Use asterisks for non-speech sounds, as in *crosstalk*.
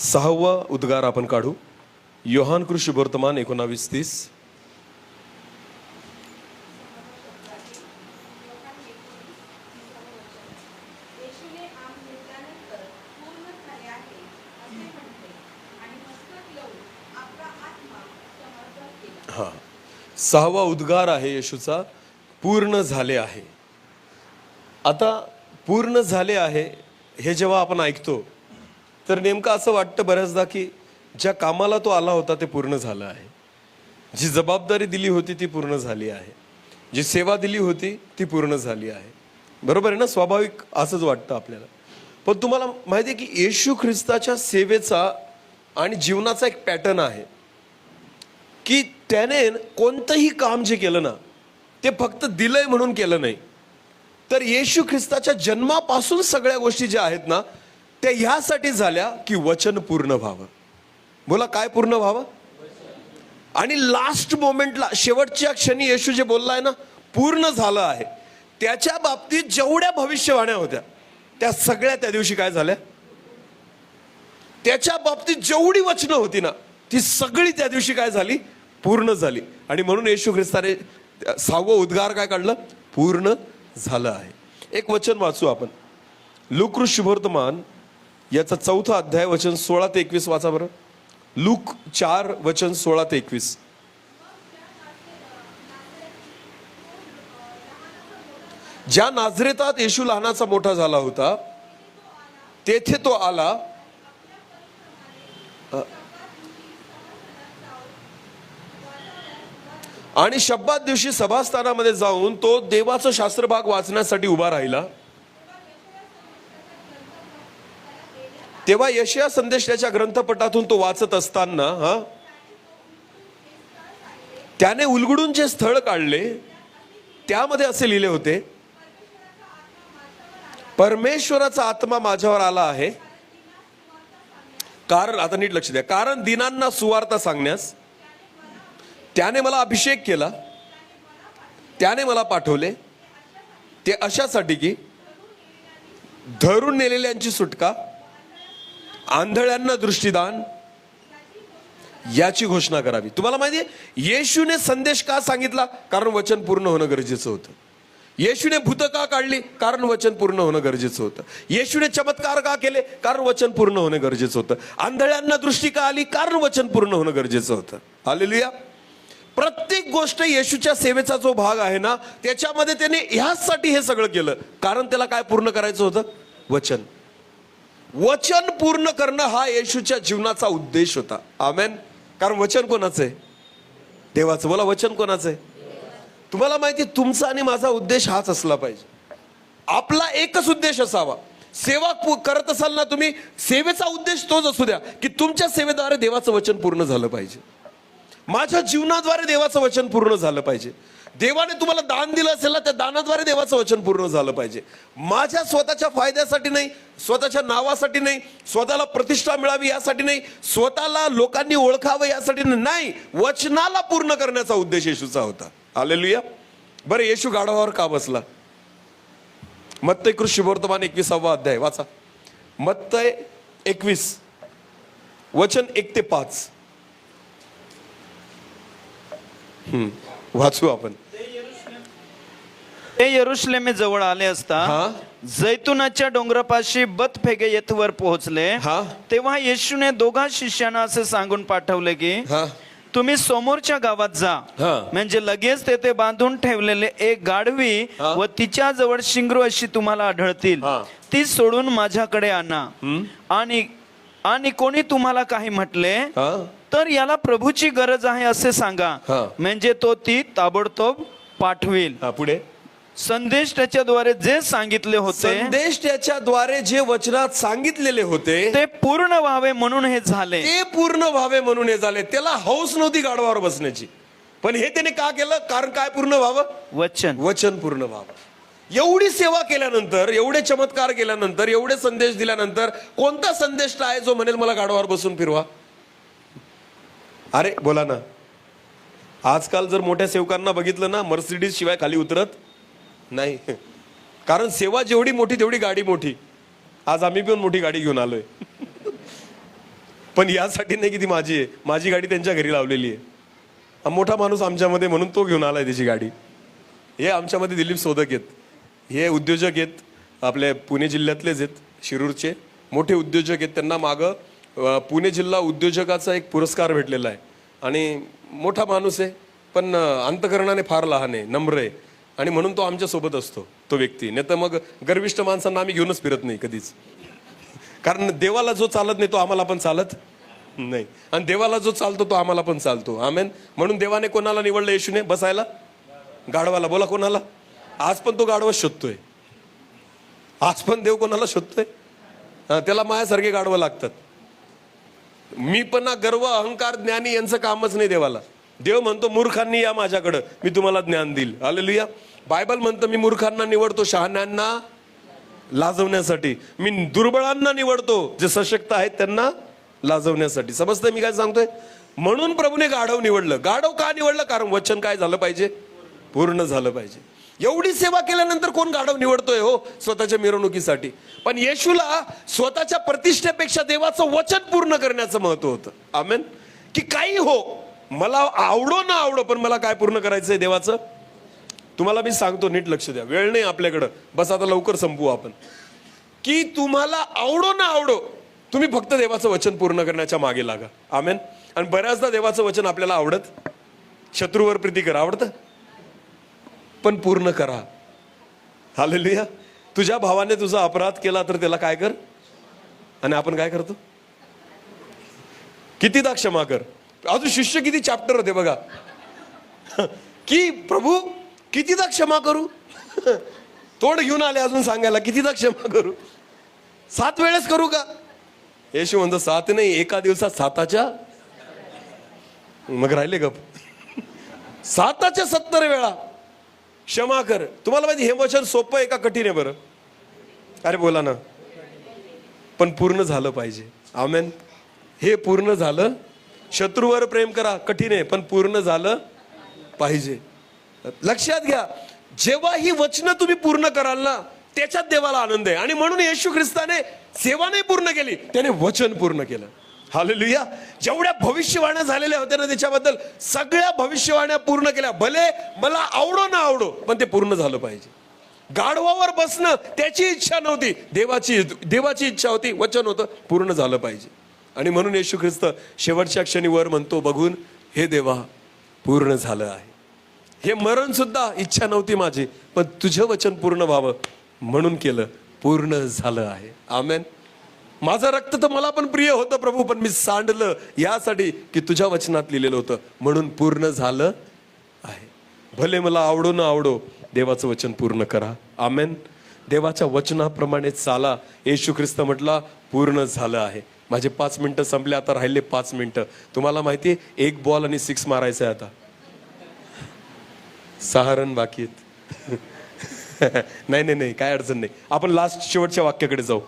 सहावा उद्गार आपण काढू. योहान कृषी वर्तमान एकोणावीस तीस. हा. सहावा उद्गार आहे येशूचा पूर्ण झाले आहे. आता पूर्ण झाले आहे हे जेव्हा आपण ऐकतो तर नेमकं असं वाटतं बऱ्याचदा की ज्या कामाला तो आला होता ते पूर्ण झालं आहे. जी जबाबदारी दिली होती ती पूर्ण झाली आहे. जी सेवा दिली होती ती पूर्ण झाली आहे. बरोबर आहे ना? स्वाभाविक असंच वाटतं आपल्याला. पण तुम्हाला माहिती आहे की येशू ख्रिस्ताच्या सेवेचा आणि जीवनाचा एक पॅटर्न आहे. की त्याने कोणतंही काम जे केलं ना ते फक्त दिलंय म्हणून केलं नाही. तर येशू ख्रिस्ताच्या जन्मापासून सगळ्या गोष्टी ज्या आहेत ना त्या ह्यासाठी झाल्या की वचन पूर्ण व्हावं. बोला काय पूर्ण व्हावं? आणि लास्ट मोमेंटला शेवटच्या क्षणी येशू जे बोललाय ना पूर्ण झालं आहे. त्याच्या बाबतीत जेवढ्या भविष्यवाण्या होत्या त्या सगळ्या त्या दिवशी काय झाल्या? त्याच्या बाबतीत जेवढी वचनं होती ना ती सगळी त्या दिवशी काय झाली? पूर्ण झाली. आणि म्हणून येशू ख्रिस्ताने सहावं उद्गार काय काढलं? पूर्ण झालं आहे. एक वचन वाचू आपण. लुक शुभवर्तमान याचा चौथा अध्याय वचन सोळा ते एकवीस वाचा बरं. लूक चार वचन सोळा ते एकवीस. ज्या नाझरेतात येशू लहानाचा मोठा झाला होता तेथे तो आला. आणि शब्दात दिवशी सभास्थानामध्ये जाऊन तो देवाचं शास्त्रभाग वाचण्यासाठी उभा राहिला. तेव्हा यशया संदेश त्याच्या ग्रंथपटातून तो वाचत असताना हा त्याने उलगडून जे स्थळ काढले त्यामध्ये असे लिहिले होते परमेश्वराचा आत्मा माझ्यावर आला आहे. कारण आता नीट लक्ष द्या कारण दिनांना सुवार्ता सांगण्यास त्याने मला अभिषेक केला त्याने मला पाठवले ते अशासाठी की धरून नेलेल्यांची सुटका आंधळ्यांना दृष्टीदान याची घोषणा करावी. तुम्हाला माहिती आहे येशूने संदेश का सांगितला? कारण वचन पूर्ण होणं गरजेचं होतं. येशूने भूत का काढली? कारण वचन पूर्ण होणं गरजेचं होतं. येशूने चमत्कार का केले? कारण वचन पूर्ण होणं गरजेचं होतं. आंधळ्यांना दृष्टी का आली? कारण वचन पूर्ण होणं गरजेचं होतं. आलेलुया प्रत्येक गोष्ट येशूच्या सेवेचा जो भाग आहे ना त्याच्यामध्ये त्याने ह्याचसाठी हे सगळं केलं. कारण त्याला काय पूर्ण करायचं होतं? वचन. वचन पूर्ण करणं हा येशूच्या जीवनाचा उद्देश होता. आमेन. कारण वचन कोणाचं आहे? देवाचं. बोला वचन कोणाचं आहे? तुम्हाला माहिती आहे, तुमचा आणि माझा उद्देश हाच असला पाहिजे. आपला एकच उद्देश असावा. सेवा करत असाल ना तुम्ही सेवेचा उद्देश तोच असू द्या की तुमच्या सेवेद्वारे देवाचं वचन पूर्ण झालं पाहिजे. माझ्या जीवनाद्वारे देवाचं वचन पूर्ण झालं पाहिजे. देवाने तुम्हाला दान दिलं असेल ना त्या दानाद्वारे देवाचं वचन पूर्ण झालं पाहिजे. माझ्या स्वतःच्या फायद्यासाठी नाही स्वतःच्या नावासाठी नाही स्वतःला प्रतिष्ठा मिळावी यासाठी नाही स्वतःला लोकांनी ओळखावं यासाठी नाही. नाही वचनाला पूर्ण करण्याचा उद्देश येशूचा होता. आलेलुया बरं येशू गाढवावर का बसला? मत्तय कृषी वर्तमान एकविसावा अध्याय वाचा. मत्तय एकवीस वचन एक ते पाच. हम्म, वाचू आपण ते यरुशलेमे जवळ आले असता हा. जैतुनाच्या डोंगरापाशी बतफेगे येथवर पोहोचले हा. तेव्हा येशूने दोघा शिष्यांना असे सांगून पाठवले की हा तुम्ही समोरच्या गावात जा हा. म्हणजे लगेच तेथे बांधून ठेवलेले एक गाढवी हा. व तिच्या जवळ शिंगरू अशी तुम्हाला आढळतील हा. ती सोडून माझ्याकडे आणा आणि आणि कोणी तुम्हाला काही म्हटले हा? तर याला प्रभूची गरज आहे असे सांगा. हा. म्हणजे तो ती ताबडतोब पाठवेल. हा पुढे. संदेश त्याच्याद्वारे जे सांगितले होते संदेश त्याच्याद्वारे जे वचनात सांगितलेले होते ते पूर्ण व्हावे म्हणून हे झाले. ते पूर्ण व्हावे म्हणून हे झाले. त्याला हौस नव्हती गाढवावर बसण्याची. पण हे त्याने का केलं? कारण काय पूर्ण व्हावं? वचन. वचन पूर्ण व्हावं. एवढी सेवा केल्यानंतर एवढे चमत्कार केल्यानंतर एवढे संदेश दिल्यानंतर कोणता संदेश आहे जो म्हणेल मला गाढवावर बसून फिरवा? अरे बोला ना. आजकाल जर मोठ्या सेवकांना बघितलं ना मर्सिडीज शिवाय खाली उतरत नाही. कारण सेवा जेवढी मोठी तेवढी गाडी मोठी. आज आम्ही पण मोठी गाडी घेऊन आलोय. पण यासाठी नाही की ती माझी आहे. माझी गाडी त्यांच्या घरी लावलेली आहे. मोठा माणूस आमच्यामध्ये म्हणून तो घेऊन आलाय त्याची गाडी. हे आमच्यामध्ये दिलीप सोदक आहेत. हे उद्योजक आहेत आपले पुणे जिल्ह्यातलेच आहेत शिरूरचे. मोठे उद्योजक आहेत त्यांना मागं पुणे जिल्हा उद्योजकाचा एक पुरस्कार भेटलेला आहे. आणि मोठा माणूस आहे पण अंतकरणाने फार लहान आहे नम्र आहे. आणि म्हणून तो आमच्यासोबत असतो तो व्यक्ती. नाही तर मग गर्विष्ठ माणसांना आम्ही घेऊनच फिरत नाही कधीच. कारण देवाला जो चालत नाही तो आम्हाला पण चालत नाही. आणि देवाला जो चालतो तो आम्हाला पण चालतो. आमेन. म्हणून देवाने कोणाला निवडलं येशूने? बसायला? गाढवाला. बोला कोणाला? आज पण तो गाढवा शोधतोय. आज पण देव कोणाला शोधतोय? त्याला मायासारखे गाढवं लागतात. मी पण ना गर्व अहंकार ज्ञानी यांचं कामच नाही देवाला. देव म्हणतो मूर्खांनी या माझ्याकडं. मी तुम्हाला ज्ञान देईल. आलेलुया बायबल म्हणतं मी मूर्खांना निवडतो शहाण्यांना लाजवण्यासाठी. मी दुर्बळांना निवडतो जे सशक्त आहेत त्यांना लाजवण्यासाठी. समजतंय मी काय सांगतोय? म्हणून प्रभूने गाढव निवडलं. गाढव का निवडलं? कारण वचन काय झालं पाहिजे? पूर्ण झालं पाहिजे. एवढी सेवा केल्यानंतर कोण गाढव निवडतोय हो? स्वतःच्या मिरवणुकीसाठी. पण येशूला स्वतःच्या प्रतिष्ठेपेक्षा देवाचं वचन पूर्ण करण्याचं महत्त्व होतं. आमेन? की काही हो मला आवडो ना आवडो पण मला काय पूर्ण करायचंय देवाचं? तुम्हाला मी सांगतो नीट लक्ष द्या. वेळ नाही आपल्याकडं. बस आता लवकर संपवू आपण. की तुम्हाला आवडो ना आवडो तुम्ही फक्त देवाचं वचन पूर्ण करण्याच्या मागे लागा. आमेन? आणि बऱ्याचदा देवाचं वचन आपल्याला आवडत? शत्रूवर प्रीती करा. आवडतं? पण पूर्ण करा. हालेलुया तुझ्या भावाने तुझा अपराध केला तर त्याला काय कर? आणि आपण काय करतो? कितीदा क्षमा कर. अजून शिष्य किती चॅप्टर होते बघा. की प्रभू कितीदा क्षमा करू? तोड घेऊन आले अजून सांगायला कितीदा क्षमा करू? सात वेळेस करू का? येशू म्हणतो सात नाही एका दिवसात साताच्या? मग राहिले गप. साताच्या सत्तर वेळा. क्षमा कर. तुम्हाला माहिती हे वचन सोपं आहे का कठीण आहे बरं? अरे बोला ना. पण पूर्ण झालं पाहिजे. आमेन. हे पूर्ण झालं. शत्रूवर प्रेम करा. कठीण आहे पण पूर्ण झालं पाहिजे. लक्षात घ्या जेव्हा ही वचनं तुम्ही पूर्ण कराल ना त्याच्यात देवाला आनंद आहे. आणि म्हणून येशू ख्रिस्ताने सेवा नाही पूर्ण केली त्याने वचन पूर्ण केलं. हालेलुया. जेवढ्या भविष्यवाण्या झालेल्या होत्या ना त्याच्याबद्दल सगळ्या भविष्यवाण्या पूर्ण केल्या. भले मला आवडो ना आवडो पण ते पूर्ण झालं पाहिजे. गाढवावर बसणं त्याची इच्छा नव्हती. देवाची देवाची इच्छा होती वचन होतं पूर्ण झालं पाहिजे. आणि म्हणून येशू ख्रिस्त शेवटच्या क्षणी वर म्हणतो बघून हे देवा पूर्ण झालं आहे. हे मरण सुद्धा इच्छा नव्हती माझी पण तुझं वचन पूर्ण व्हावं म्हणून केलं. पूर्ण झालं आहे. आमेन. माझं रक्त तर मला पण प्रिय होतं प्रभू पण मी सांडलं यासाठी की तुझ्या वचनात लिहिलेलं होतं. म्हणून पूर्ण झालं आहे. भले मला आवडो ना आवडो देवाचं वचन पूर्ण करा. आमेन. देवाच्या वचनाप्रमाणे चाला. येशू ख्रिस्त म्हटला पूर्ण झालं आहे. माझे पाच मिनटं संपले आता राहिले पाच मिनटं. तुम्हाला माहिती आहे एक बॉल आणि सिक्स मारायचं आहे आता. सहारण बाकी आहेत. *laughs* नाही नाही नाही काय अडचण नाही. आपण लास्ट शेवटच्या वाक्याकडे जाऊ.